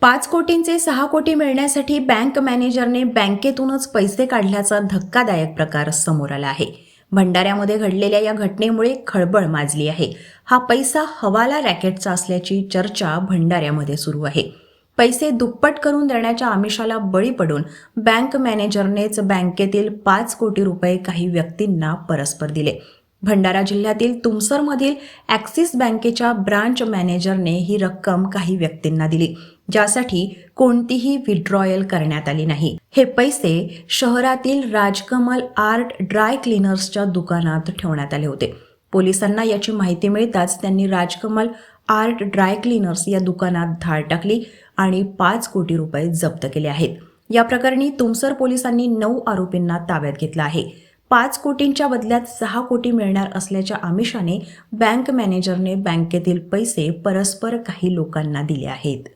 पाच कोटींचे सहा कोटी मिळण्यासाठी बँक मॅनेजरने बँकेतूनच पैसे काढल्याचा धक्कादायक प्रकार समोर आला आहे. भंडाऱ्यामध्ये घडलेल्या या घटनेमुळे खळबळ माजली आहे. हा पैसा हवाला रॅकेटचा असल्याची चर्चा भंडाऱ्यामध्ये सुरू आहे. पैसे दुप्पट करून देण्याच्या आमिषाला बळी पडून बँक मॅनेजरनेच बँकेतील पाच कोटी रुपये काही व्यक्तींना परस्पर दिले. भंडारा जिल्ह्यातील तुमसरमधील ॲक्सिस बँकेच्या ब्रांच मॅनेजरने ही रक्कम काही व्यक्तींना दिली ज्यासाठी कोणतीही विड्रॉयल करण्यात आली नाही. हे पैसे शहरातील राजकमल आर्ट ड्राय क्लीनर्सच्या दुकानात ठेवण्यात आले होते. पोलिसांना याची माहिती मिळताच त्यांनी राजकमल आर्ट ड्राय क्लीनर्स या दुकानात धाड टाकली आणि पाच कोटी रुपये जप्त केले आहेत. या प्रकरणी तुमसर पोलिसांनी नऊ आरोपींना ताब्यात घेतलं आहे. पाच कोटींच्या बदल्यात सहा कोटी मिळणार असल्याच्या आमिषाने बँक मॅनेजरने बँकेतील पैसे परस्पर काही लोकांना दिले आहेत